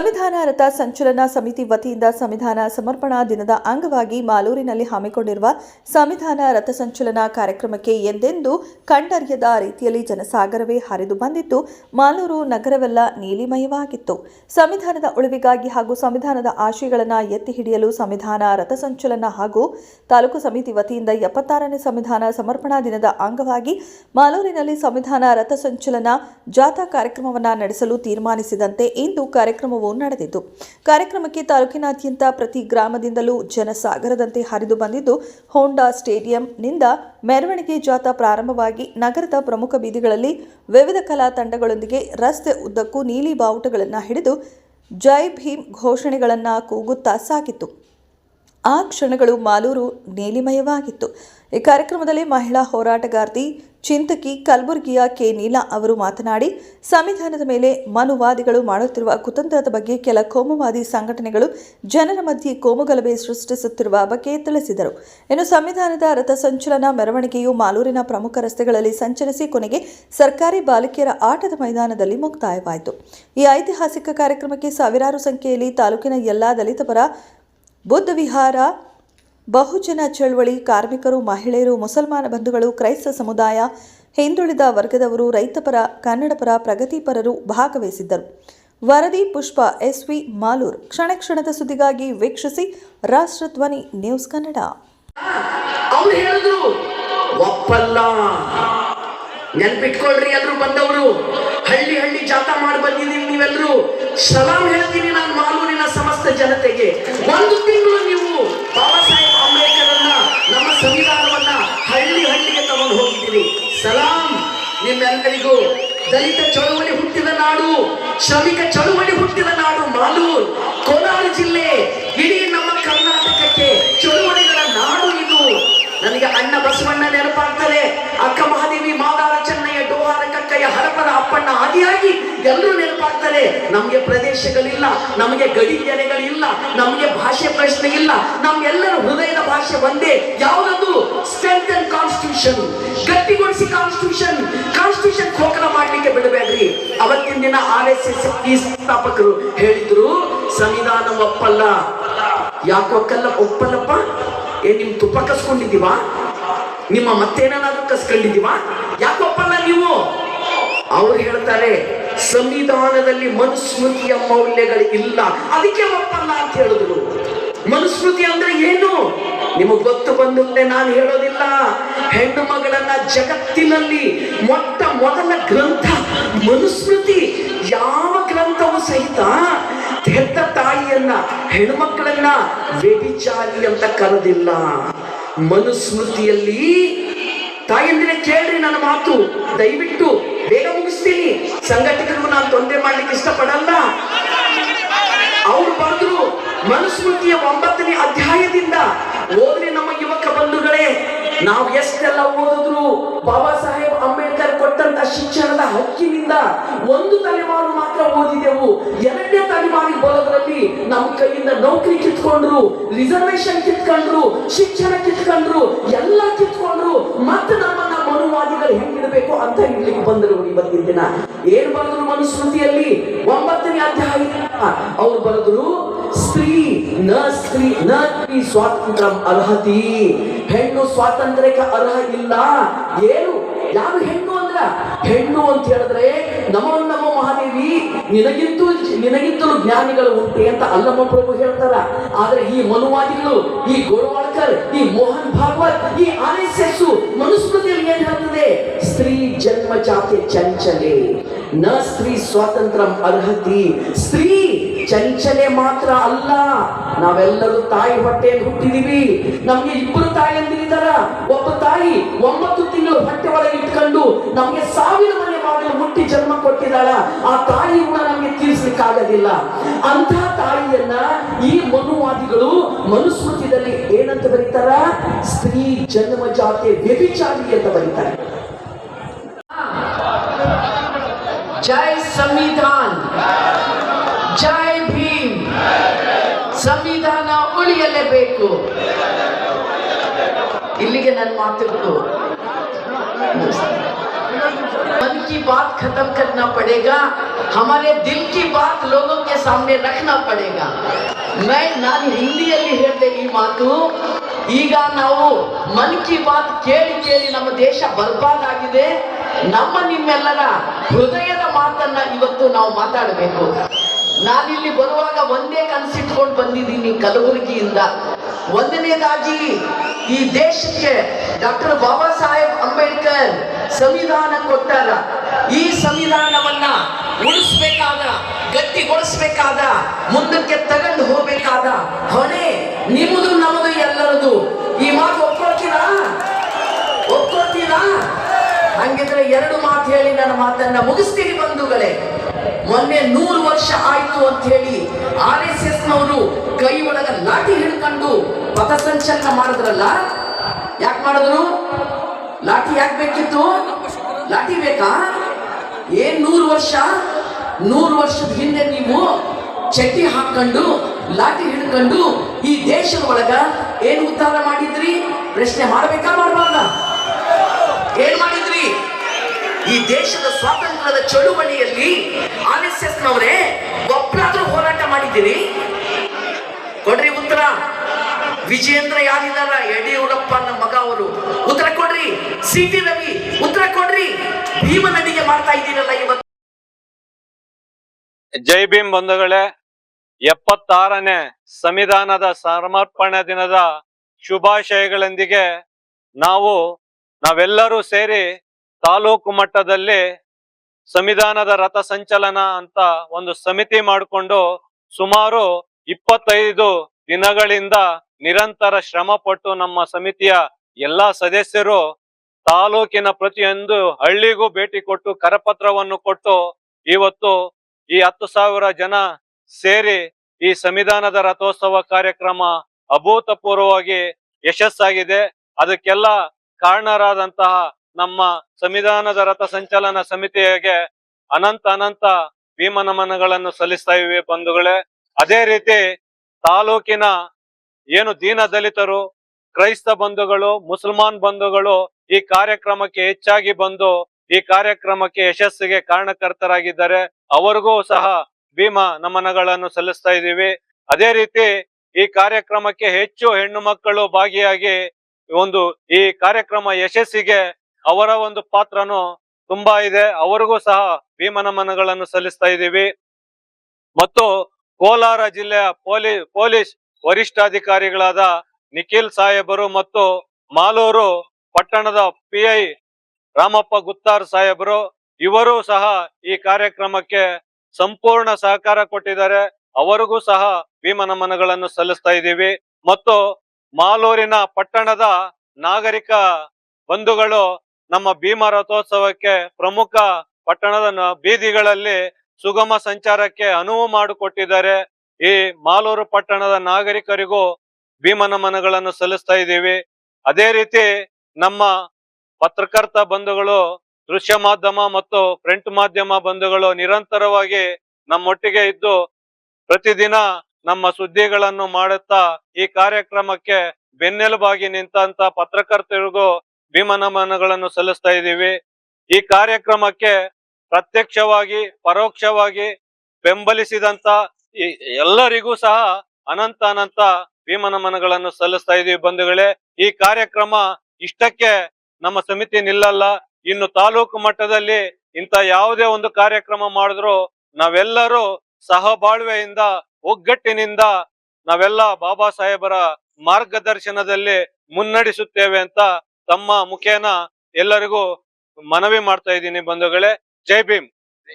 ಸಂವಿಧಾನ ರಥ ಸಂಚಲನ ಸಮಿತಿ ವತಿಯಿಂದ ಸಂವಿಧಾನ ಸಮರ್ಪಣಾ ದಿನದ ಅಂಗವಾಗಿ ಮಾಲೂರಿನಲ್ಲಿ ಹಮ್ಮಿಕೊಂಡಿರುವ ಸಂವಿಧಾನ ರಥ ಸಂಚಲನ ಕಾರ್ಯಕ್ರಮಕ್ಕೆ ಎಂದೆಂದೂ ಕಂಡರಿಯದ ರೀತಿಯಲ್ಲಿ ಜನಸಾಗರವೇ ಹರಿದು ಬಂದಿತ್ತು ಮಾಲೂರು ನಗರವೆಲ್ಲ ನೀಲಿಮಯವಾಗಿತ್ತು. ಸಂವಿಧಾನದ ಉಳಿವಿಗಾಗಿ ಹಾಗೂ ಸಂವಿಧಾನದ ಆಶಯಗಳನ್ನು ಎತ್ತಿ ಹಿಡಿಯಲು ಸಂವಿಧಾನ ರಥ ಸಂಚಲನ ಹಾಗೂ ತಾಲೂಕು ಸಮಿತಿ ವತಿಯಿಂದ ಎಪ್ಪತ್ತಾರನೇ ಸಂವಿಧಾನ ಸಮರ್ಪಣಾ ದಿನದ ಅಂಗವಾಗಿ ಮಾಲೂರಿನಲ್ಲಿ ಸಂವಿಧಾನ ರಥ ಸಂಚಲನ ಜಾಥಾ ಕಾರ್ಯಕ್ರಮವನ್ನು ನಡೆಸಲು ತೀರ್ಮಾನಿಸಿದಂತೆ ಇಂದು ಕಾರ್ಯಕ್ರಮವು ನಡೆದಿದ್ದು. ಕಾರ್ಯಕ್ರಮಕ್ಕೆ ತಾಲೂಕಿನಾದ್ಯಂತ ಪ್ರತಿ ಗ್ರಾಮದಿಂದಲೂ ಜನಸಾಗರದಂತೆ ಹರಿದು ಬಂದಿದ್ದು, ಹೋಂಡಾ ಸ್ಟೇಡಿಯಂನಿಂದ ಮೆರವಣಿಗೆ ಜಾಥಾ ಪ್ರಾರಂಭವಾಗಿ ನಗರದ ಪ್ರಮುಖ ಬೀದಿಗಳಲ್ಲಿ ವಿವಿಧ ಕಲಾ ತಂಡಗಳೊಂದಿಗೆ ರಸ್ತೆ ಉದ್ದಕ್ಕೂ ನೀಲಿ ಬಾವುಟಗಳನ್ನು ಹಿಡಿದು ಜೈ ಭೀಮ್ ಘೋಷಣೆಗಳನ್ನು ಕೂಗುತ್ತಾ ಸಾಗಿತ್ತು. ಆ ಕ್ಷಣಗಳು ಮಾಲೂರು ನೀಲಿಮಯವಾಗಿತ್ತು. ಈ ಕಾರ್ಯಕ್ರಮದಲ್ಲಿ ಮಹಿಳಾ ಹೋರಾಟಗಾರ್ತಿ ಚಿಂತಕಿ ಕಲಬುರಗಿಯ ಕೆ. ನೀಲಾ ಅವರು ಮಾತನಾಡಿ, ಸಂವಿಧಾನದ ಮೇಲೆ ಮನುವಾದಿಗಳು ಮಾಡುತ್ತಿರುವ ಕುತಂತ್ರದ ಬಗ್ಗೆ ಕೆಲ ಕೋಮುವಾದಿ ಸಂಘಟನೆಗಳು ಜನರ ಮಧ್ಯೆ ಕೋಮುಗಲಭೆ ಸೃಷ್ಟಿಸುತ್ತಿರುವ ಬಗ್ಗೆ ತಿಳಿಸಿದರು. ಇನ್ನು ಸಂವಿಧಾನದ ರಥ ಸಂಚಲನ ಮೆರವಣಿಗೆಯು ಮಾಲೂರಿನ ಪ್ರಮುಖ ರಸ್ತೆಗಳಲ್ಲಿ ಸಂಚರಿಸಿ ಕೊನೆಗೆ ಸರ್ಕಾರಿ ಬಾಲಕಿಯರ ಆಟದ ಮೈದಾನದಲ್ಲಿ ಮುಕ್ತಾಯವಾಯಿತು. ಈ ಐತಿಹಾಸಿಕ ಕಾರ್ಯಕ್ರಮಕ್ಕೆ ಸಾವಿರಾರು ಸಂಖ್ಯೆಯಲ್ಲಿ ತಾಲೂಕಿನ ಎಲ್ಲಾ ದಲಿತ ಪರ ಬುದ್ಧ ವಿಹಾರ ಬಹುಜನ ಚಳವಳಿ, ಕಾರ್ಮಿಕರು, ಮಹಿಳೆಯರು, ಮುಸಲ್ಮಾನ ಬಂಧುಗಳು, ಕ್ರೈಸ್ತ ಸಮುದಾಯ, ಹಿಂದುಳಿದ ವರ್ಗದವರು ರೈತಪರ ಕನ್ನಡಪರ ಪ್ರಗತಿಪರರು ಭಾಗವಹಿಸಿದ್ದರು. ವರದಿ ಪುಷ್ಪ, ಎಸ್ವಿ ಮಾಲೂರ್. ಕ್ಷಣ ಕ್ಷಣದ ಸುದ್ದಿಗಾಗಿ ವೀಕ್ಷಿಸಿ ರಾಷ್ಟ್ರಧ್ವನಿ ನ್ಯೂಸ್ ಕನ್ನಡ. ಒಪ್ಪಲ್ಲ. ನೆನ್ಪಿಟ್ಕೊಳ್ರಿ ಎಲ್ರು ಬಂದವರು. ಹಳ್ಳಿ ಹಳ್ಳಿ ಜಾಥಾ ಮಾಡಿ ಬಂದಿದ್ದೀವಿ ನೀವೆಲ್ಲರೂ ಸಲಾಂ ಹೇಳ್ತೀನಿ ನಾನು ಮಾಲೂರಿನ ಸಮಸ್ತ ಜನತೆಗೆ. ಒಂದು ತಿಂಗಳು ನೀವು ಬಾಬಾ ಸಾಹೇಬ್ ನಮ್ಮ ಸಂವಿಧಾನವನ್ನ ಹಳ್ಳಿ ಹಳ್ಳಿಗೆ ತಗೊಂಡು ಹೋಗಿದ್ದೀವಿ ಸಲಾಂ, ನಿಮ್ಮೆಲ್ಲರಿಗೂ ದಲಿತ ಚಳುವಳಿ ಹುಟ್ಟಿದ ನಾಡು, ಶ್ರಮಿಕ ಚಳುವಳಿ ಹುಟ್ಟಿದ ನಾಡು ಮಾಲೂರ್, ಕೋಲಾರ ಜಿಲ್ಲೆ, ಇಡೀ ನಮ್ಮ ಕರ್ನಾಟಕಕ್ಕೆ ಚಳುವಳಿಗಳ ನಾಡು ಇದು. ನನಗೆ ಅಣ್ಣ ಬಸವಣ್ಣ ನೆನಪಾಗ್ತದೆ, ಅಕ್ಕ ಮಹಾದೇವಿ ಮಾದಾರ ಚೆನ್ನಯ್ಯ, ಡೋಹಾರ ಕಕ್ಕಯ್ಯ, ಹರಪನ ಅಪ್ಪಣ್ಣ ಆದಿಯಾಗಿ ಎಲ್ಲರೂ ನೆನಪಾಗ್ತಾರೆ ನಮಗೆ ಪ್ರದೇಶಗಳಿಲ್ಲ, ನಮಗೆ ಗಡಿ ಜನೆಗಳಿಲ್ಲ ನಮಗೆ ಭಾಷೆ ಪ್ರಶ್ನೆ ಇಲ್ಲ ನಮ್ಗೆಲ್ಲರ ಹೃದಯದ ಭಾಷೆ ಒಂದೇ. ಯಾವುದದು? ಸ್ಟ್ರೆಂತ್ ಅಂಡ್ ಕಾನ್ಸ್ಟಿಟ್ಯೂಷನ್ ಗಟ್ಟಿಗೊಳಿಸಿ ಕಾನ್ಸ್ಟಿಟ್ಯೂಷನ್ ಕಾನ್ಸ್ಟಿಟ್ಯೂಷನ್ ಖೋಖಲ ಮಾಡ್ಲಿಕ್ಕೆ ಬಿಡಬೇಡ್ರಿ. ಅವತ್ತಿನ ದಿನ ಆರ್ ಎಸ್ ಎಸ್ ಈ ಸ್ಥಾಪಕರು ಹೇಳಿದ್ರು ಸಂವಿಧಾನ ಒಪ್ಪಲ್ಲ. ಯಾಕೆ ಒಕ್ಕಲ್ಲ, ಒಪ್ಪಲ್ಲಪ್ಪ? ಏ, ನಿಮ್ ತುಪ್ಪ ಕಸ್ಕೊಂಡಿದ್ದೀವಾ? ನಿಮ್ಮ ಮತ್ತೇನಾದ್ರೂ ಕಸ್ಕೊಂಡಿದ್ದೀವಾ? ಯಾಕೆ ಒಪ್ಪಲ್ಲ ನೀವು? ಅವ್ರು ಹೇಳ್ತಾರೆ ಸಂವಿಧಾನದಲ್ಲಿ ಮನುಸ್ಮೃತಿಯ ಮೌಲ್ಯಗಳು ಇಲ್ಲ ಅದಕ್ಕೆ ಒಪ್ಪಲ್ಲ ಅಂತ ಹೇಳಿದ್ರು ಮನುಸ್ಮೃತಿ ಅಂದ್ರೆ ಏನು? ನಿಮಗೆ ಗೊತ್ತು ಬಂದಂತೆ ನಾನು ಹೇಳೋದಿಲ್ಲ. ಹೆಣ್ಣು ಮಗಳನ್ನ ಜಗತ್ತಿನಲ್ಲಿ ಮೊಟ್ಟ ಮೊದಲ ಗ್ರಂಥ ಮನುಸ್ಮೃತಿ. ಯಾವ ಗ್ರಂಥವು ಸಹಿತ ಹೆತ್ತ ತಾಯಿಯನ್ನ ಹೆಣ್ಮಕ್ಕಳನ್ನ ವ್ಯಭಿಚಾರಿ ಅಂತ ಕರೆದಿಲ್ಲ. ಮನುಸ್ಮೃತಿಯಲ್ಲಿ ತಾಯಂದಿರ, ಕೇಳ್ರಿ ನನ್ನ ಮಾತು. ದಯವಿಟ್ಟು ಬೇಗ ಮುಗಿಸ್ತೀನಿ. ಸಂಘಟಕರಿಗೂ ನಾನು ತೊಂದರೆ ಮಾಡ್ಲಿಕ್ಕೆ ಇಷ್ಟಪಡಲ್ಲ. ಅವ್ರು ಬಂದ್ರು ಮನುಸ್ಮೃತಿಯ ಒಂಬತ್ತನೇ ಅಧ್ಯಾಯದಿಂದ. ಓದ್ರಿ ನಮ್ಮ ಯುವಕ ಬಂಧುಗಳೇ, ನಾವು ಎಷ್ಟೆಲ್ಲ ಓದಿದ್ರು, ಬಾಬಾ ಸಾಹೇಬ್ ಶಿಕ್ಷಣದ ಹಕ್ಕಿನಿಂದ ಒಂದು ತಲೆಮಾರು ಮಾತ್ರ ಓದಿದೆವು. ಎರಡನೇ ತಲೆಮಾರಿ ಬರೋದ್ರಲ್ಲಿ ನಮ್ಮ ಕೈಯಿಂದ ನೌಕರಿ ಕಿತ್ಕೊಂಡ್ರು ರಿಸರ್ವೇಶನ್ ಕಿತ್ಕೊಂಡ್ರು, ಶಿಕ್ಷಣ ಕಿತ್ಕೊಂಡ್ರು, ಎಲ್ಲ ಕಿತ್ಕೊಂಡ್ರು. ಮತ್ತೆ ನಮ್ಮನ್ನ ಮನುವಾದಿಗಳು ಹೆಂಗಿಡಬೇಕು ಅಂತ ಇಡ್ಲಿಕ್ಕೆ ಬಂದರು ಇವತ್ತಿನ ದಿನ. ಏನ್ ಬರೆದ್ರು ಮನುಸ್ಮೃತಿಯಲ್ಲಿ? ಒಂಬತ್ತನೇ ಅಧ್ಯಾಯ. ಅವ್ರು ಬರೆದ್ರು, ಸ್ತ್ರೀ ನ ಸ್ತ್ರೀ ನ ಸ್ತ್ರೀ ಸ್ವಾತಂತ್ರ್ಯ ಅರ್ಹತಿ. ಹೆಣ್ಣು ಸ್ವಾತಂತ್ರ್ಯಕ್ಕೆ ಅರ್ಹ ಇಲ್ಲ. ಏನು? ಯಾರು ಹೆಣ್ಣು ಹೆಣ್ಣು ಅಂತ ಹೇಳಿದ್ರೆ, ನಮೋ ನಮೋ ಮಹಾದೇವಿ, ನಿನಗಿಂತೂ ನಿನಗಿಂತಲೂ ಜ್ಞಾನಿಗಳು ಉಂಟೆ ಅಂತ ಅಲ್ಲಮ್ಮ ಪ್ರಭು ಹೇಳ್ತಾರ. ಆದ್ರೆ ಈ ಮನುವಾದಿಗಳು, ಈ ಗೋಳ್ವಾಳ್ಕರ್, ಈ ಮೋಹನ್ ಭಾಗವತ್, ಈ ಆರ್ ಎಸ್ ಎಸ್ ಮನುಸ್ಮೃತಿಯಲ್ಲಿ ಏನ್ ಹೇಳ್ತದೆ? ಸ್ತ್ರೀ ಜನ್ಮ ಜಾತಿ ಚಂಚಲೆ, ನ ಸ್ತ್ರೀ ಸ್ವಾತಂತ್ರ್ಯ ಅರ್ಹತಿ, ಸ್ತ್ರೀ ಚಂಚಲೆ ಮಾತ್ರ ಅಲ್ಲ, ನಾವೆಲ್ಲರೂ ತಾಯಿ ಹೊಟ್ಟೆಯಲ್ಲಿ ಹುಟ್ಟಿದೀವಿ. ನಮ್ಗೆ ಇಬ್ಬರು ತಾಯಿಯಂದಿರಿದಾರ ಒಬ್ಬ ತಾಯಿ ಒಂಬತ್ತು ತಿಂಗಳು ಹೊಟ್ಟೆ ಒಳಗೆ ಇಟ್ಕೊಂಡು ನಮ್ಗೆ ಸಾವಿರ ಮನೆ ಬಾಗಿಲು ಮುಟ್ಟಿ ಜನ್ಮ ಕೊಟ್ಟಿದ್ದಾಳ. ಆ ತಾಯಿ ಕೂಡ ನಮ್ಗೆ ತೀರಿಸ್ಲಿಕ್ಕಾಗೋದಿಲ್ಲ. ಅಂತ ತಾಯಿಯನ್ನ ಈ ಮನುವಾದಿಗಳು ಮನುಸ್ಮೃತಿಯಲ್ಲಿ ಏನಂತ ಬರೀತಾರ? ಸ್ತ್ರೀ ಜನ್ಮ ಜಾತಿ ವ್ಯಭಿಚಾರಿ ಅಂತ ಬರೀತಾರೆ. ಜೈ ಸಂವಿಧಾನ್ ಜೈ ಭೀಮ್ ಸಂವಿಧಾನ ಉಳಿಯಲೇಬೇಕು ಇಲ್ಲಿಗೆ ನನ್ನ ಮಾತುಗಳು ಮನ್ की बात खत्म करना पड़ेगा हमारे दिल की बात लोगों के सामने रखना पड़ेगा मैं ನಾನು ಹಿಂದಿಯಲ್ಲಿ ಹೇಳಿದೆ ಈ ಮಾತು ಈಗ ನಾವು ಮನ್ ಕಿ ಬಾತ್ ಕೇಳಿ ಕೇಳಿ ನಮ್ಮ ದೇಶ ಬರ್ಬಾದಾಗಿದೆ ನಮ್ಮ ನಿಮ್ಮೆಲ್ಲರ ಹೃದಯದ ಮಾತನ್ನ ಇವತ್ತು ನಾವು ಮಾತಾಡಬೇಕು ನಾನಿಲ್ಲಿ ಬರುವಾಗ ಒಂದೇ ಕನಸಿಟ್ಕೊಂಡು ಬಂದಿದ್ದೀನಿ ಕಲಬುರಗಿಯಿಂದ. ಒಂದನೇದಾಗಿ ಈ ದೇಶಕ್ಕೆ ಡಾಕ್ಟರ್ ಬಾಬಾ ಸಾಹೇಬ್ ಅಂಬೇಡ್ಕರ್ ಸಂವಿಧಾನ ಕೊಟ್ಟಾರ. ಈ ಸಂವಿಧಾನವನ್ನ ಉಳಿಸ್ಬೇಕಾದ, ಗಟ್ಟಿಗೊಳಿಸ್ಬೇಕಾದ, ಮುಂದಕ್ಕೆ ತಗೊಂಡು ಹೋಗ್ಬೇಕಾದ ಹೊಣೆ ನಿಮ್ಮದು ನಮ್ಮದು ಎಲ್ಲರದು. ಈ ಮಾತು ಒಪ್ಕೊಳ್ತೀರಾ? ಒಪ್ಕೊಳ್ತೀರಾ? ಹಂಗಿದ್ರೆ ಎರಡು ಮಾತು ಹೇಳಿ ನನ್ನ ಮಾತನ್ನ ಮುಗಿಸ್ತೀನಿ ಬಂಧುಗಳೇ. ಮೊನ್ನೆ ನೂರು ವರ್ಷ ಆಯ್ತು ಅಂತ ಹೇಳಿ ಆರ್ ಎಸ್ ಎಸ್ ನವರು ಕೈ ಒಳಗ ಲಾಠಿ ಹಿಡ್ಕೊಂಡು ಪಥಸಂಚಲನ ಮಾಡಿದ್ರಲ್ಲ? ಯಾಕೆ ಮಾಡಿದ್ರು? ಲಾಠಿ ಯಾಕೆ ಬೇಕಿತ್ತು? ಲಾಠಿ ಬೇಕಾ? ಏನ್ ನೂರು ವರ್ಷ? ನೂರು ವರ್ಷದ ಹಿಂದೆ ನೀವು ಚಟಿ ಹಾಕೊಂಡು ಲಾಠಿ ಹಿಡ್ಕೊಂಡು ಈ ದೇಶದ ಒಳಗ ಏನು ಉದ್ಧಾರ ಮಾಡಿದ್ರಿ? ಪ್ರಶ್ನೆ ಮಾಡ್ಬೇಕಾ ಮಾಡಬಾರ್ದ? ಏನ್ ಮಾಡಿದ್ರಿ? ಈ ದೇಶದ ಸ್ವಾತಂತ್ರ್ಯದ ಚಳುವಳಿಯಲ್ಲಿ ಆರ್ ಎಸ್ ಎಸ್ ನವರೇ ಒಬ್ಬರಾದ್ರೂ ಹೋರಾಟ ಮಾಡಿದ್ದೀರಿ? ಕೊಡ್ರಿ ಉತ್ತರ. ವಿಜೇಂದ್ರ ಯಾರಿದಾರ ಯಡಿಯೂರಪ್ಪ ನಮ್ಮ ಮಗ ಅವರು. ಉತ್ತರ ಕೊಡ್ರಿ. ಸಿ ಟಿ ರವಿ, ಉತ್ತರ ಕೊಡ್ರಿ. ಭೀಮ ನದಿಗೆ ಮಾಡ್ತಾ ಇದ್ದೀರಲ್ಲ ಇವತ್ತು. ಜೈ ಭೀಮ್ ಬಂಧುಗಳೇ, ಎಪ್ಪತ್ತಾರನೇ ಸಂವಿಧಾನದ ಸಮರ್ಪಣೆ ದಿನದ ಶುಭಾಶಯಗಳೊಂದಿಗೆ ನಾವು ನಾವೆಲ್ಲರೂ ಸೇರಿ ತಾಲೂಕು ಮಟ್ಟದಲ್ಲಿ ಸಂವಿಧಾನದ ರಥ ಸಂಚಲನ ಅಂತ ಒಂದು ಸಮಿತಿ ಮಾಡಿಕೊಂಡು ಸುಮಾರು ಇಪ್ಪತ್ತೈದು ದಿನಗಳಿಂದ ನಿರಂತರ ಶ್ರಮ ಪಟ್ಟು ನಮ್ಮ ಸಮಿತಿಯ ಎಲ್ಲಾ ಸದಸ್ಯರು ತಾಲೂಕಿನ ಪ್ರತಿಯೊಂದು ಹಳ್ಳಿಗೂ ಭೇಟಿ ಕೊಟ್ಟು ಕರಪತ್ರವನ್ನು ಕೊಟ್ಟು ಇವತ್ತು ಈ ಹತ್ತು ಸಾವಿರ ಜನ ಸೇರಿ ಈ ಸಂವಿಧಾನದ ರಥೋತ್ಸವ ಕಾರ್ಯಕ್ರಮ ಅಭೂತಪೂರ್ವವಾಗಿ ಯಶಸ್ಸಾಗಿದೆ. ಅದಕ್ಕೆಲ್ಲ ಕಾರಣರಾದಂತಹ ನಮ್ಮ ಸಂವಿಧಾನದ ರಥ ಸಂಚಲನ ಸಮಿತಿಗೆ ಅನಂತ ಅನಂತ ಭೀಮ ನಮನಗಳನ್ನು ಸಲ್ಲಿಸ್ತಾ ಇವೆ ಬಂಧುಗಳೇ. ಅದೇ ರೀತಿ ತಾಲೂಕಿನ ಏನು ದೀನ ದಲಿತರು, ಕ್ರೈಸ್ತ ಬಂಧುಗಳು, ಮುಸಲ್ಮಾನ್ ಬಂಧುಗಳು ಈ ಕಾರ್ಯಕ್ರಮಕ್ಕೆ ಹೆಚ್ಚಾಗಿ ಬಂದು ಈ ಕಾರ್ಯಕ್ರಮಕ್ಕೆ ಯಶಸ್ಸಿಗೆ ಕಾರಣಕರ್ತರಾಗಿದ್ದಾರೆ. ಅವರಿಗೂ ಸಹ ಭೀಮ ನಮನಗಳನ್ನು ಸಲ್ಲಿಸ್ತಾ ಇದ್ದೀವಿ. ಅದೇ ರೀತಿ ಈ ಕಾರ್ಯಕ್ರಮಕ್ಕೆ ಹೆಚ್ಚು ಹೆಣ್ಣು ಮಕ್ಕಳು ಭಾಗಿಯಾಗಿ ಒಂದು ಈ ಕಾರ್ಯಕ್ರಮ ಯಶಸ್ಸಿಗೆ ಅವರ ಒಂದು ಪಾತ್ರನು ತುಂಬಾ ಇದೆ. ಅವರಿಗೂ ಸಹ ಭೀಮ ನಮನಗಳನ್ನು ಸಲ್ಲಿಸ್ತಾ ಇದ್ದೀವಿ. ಮತ್ತು ಕೋಲಾರ ಜಿಲ್ಲೆಯ ಪೊಲೀ, ಪೊಲೀಸ್ ವರಿಷ್ಠಾಧಿಕಾರಿಗಳಾದ ನಿಖಿಲ್ ಸಾಹೇಬರು ಮತ್ತು ಮಾಲೂರು ಪಟ್ಟಣದ ಪಿ ಐ ರಾಮಪ್ಪ ಗುತ್ತಾರ್ ಸಾಹೇಬರು, ಇವರು ಸಹ ಈ ಕಾರ್ಯಕ್ರಮಕ್ಕೆ ಸಂಪೂರ್ಣ ಸಹಕಾರ ಕೊಟ್ಟಿದ್ದಾರೆ. ಅವರಿಗೂ ಸಹ ಭೀಮ ನಮನಗಳನ್ನು ಸಲ್ಲಿಸ್ತಾ ಇದ್ದೀವಿ. ಮತ್ತು ಮಾಲೂರಿನ ಪಟ್ಟಣದ ನಾಗರಿಕ ಬಂಧುಗಳು ನಮ್ಮ ಭೀಮ ರಥೋತ್ಸವಕ್ಕೆ ಪ್ರಮುಖ ಪಟ್ಟಣದ ಬೀದಿಗಳಲ್ಲಿ ಸುಗಮ ಸಂಚಾರಕ್ಕೆ ಅನುವು ಮಾಡಿಕೊಟ್ಟಿದ್ದಾರೆ. ಈ ಮಾಲೂರು ಪಟ್ಟಣದ ನಾಗರಿಕರಿಗೂ ಭೀಮ ನಮನಗಳನ್ನು ಸಲ್ಲಿಸ್ತಾ ಇದ್ದೀವಿ. ಅದೇ ರೀತಿ ನಮ್ಮ ಪತ್ರಕರ್ತ ಬಂಧುಗಳು, ದೃಶ್ಯ ಮಾಧ್ಯಮ ಮತ್ತು ಪ್ರಿಂಟ್ ಮಾಧ್ಯಮ ಬಂಧುಗಳು ನಿರಂತರವಾಗಿ ನಮ್ಮೊಟ್ಟಿಗೆ ಇದ್ದು ಪ್ರತಿದಿನ ನಮ್ಮ ಸುದ್ದಿಗಳನ್ನು ಮಾಡುತ್ತಾ ಈ ಕಾರ್ಯಕ್ರಮಕ್ಕೆ ಬೆನ್ನೆಲುಬಾಗಿ ನಿಂತಂತ ಪತ್ರಕರ್ತರಿಗೂ ಭೀಮನಮನಗಳನ್ನು ಸಲ್ಲಿಸ್ತಾ ಇದ್ದೀವಿ. ಈ ಕಾರ್ಯಕ್ರಮಕ್ಕೆ ಪ್ರತ್ಯಕ್ಷವಾಗಿ, ಪರೋಕ್ಷವಾಗಿ ಬೆಂಬಲಿಸಿದಂತ ಎಲ್ಲರಿಗೂ ಸಹ ಅನಂತ ಅನಂತ ಭೀಮನಮನಗಳನ್ನು ಸಲ್ಲಿಸ್ತಾ ಇದೀವಿ ಬಂಧುಗಳೇ. ಈ ಕಾರ್ಯಕ್ರಮ ಇಷ್ಟಕ್ಕೆ ನಮ್ಮ ಸಮಿತಿ ನಿಲ್ಲಲ್ಲ. ಇನ್ನು ತಾಲೂಕು ಮಟ್ಟದಲ್ಲಿ ಇಂತ ಯಾವುದೇ ಒಂದು ಕಾರ್ಯಕ್ರಮ ಮಾಡಿದ್ರು ನಾವೆಲ್ಲರೂ ಸಹಬಾಳ್ವೆಯಿಂದ ಒಗ್ಗಟ್ಟಿನಿಂದ ನಾವೆಲ್ಲ ಬಾಬಾ ಸಾಹೇಬರ ಮಾರ್ಗದರ್ಶನದಲ್ಲಿ ಮುನ್ನಡೆಸುತ್ತೇವೆ ಅಂತ ತಮ್ಮ ಮುಖೇನ ಎಲ್ಲರಿಗೂ ಮನವಿ ಮಾಡ್ತಾ ಇದ್ದೀನಿ ಬಂಧುಗಳೇ. ಜೈ ಭೀಮ್.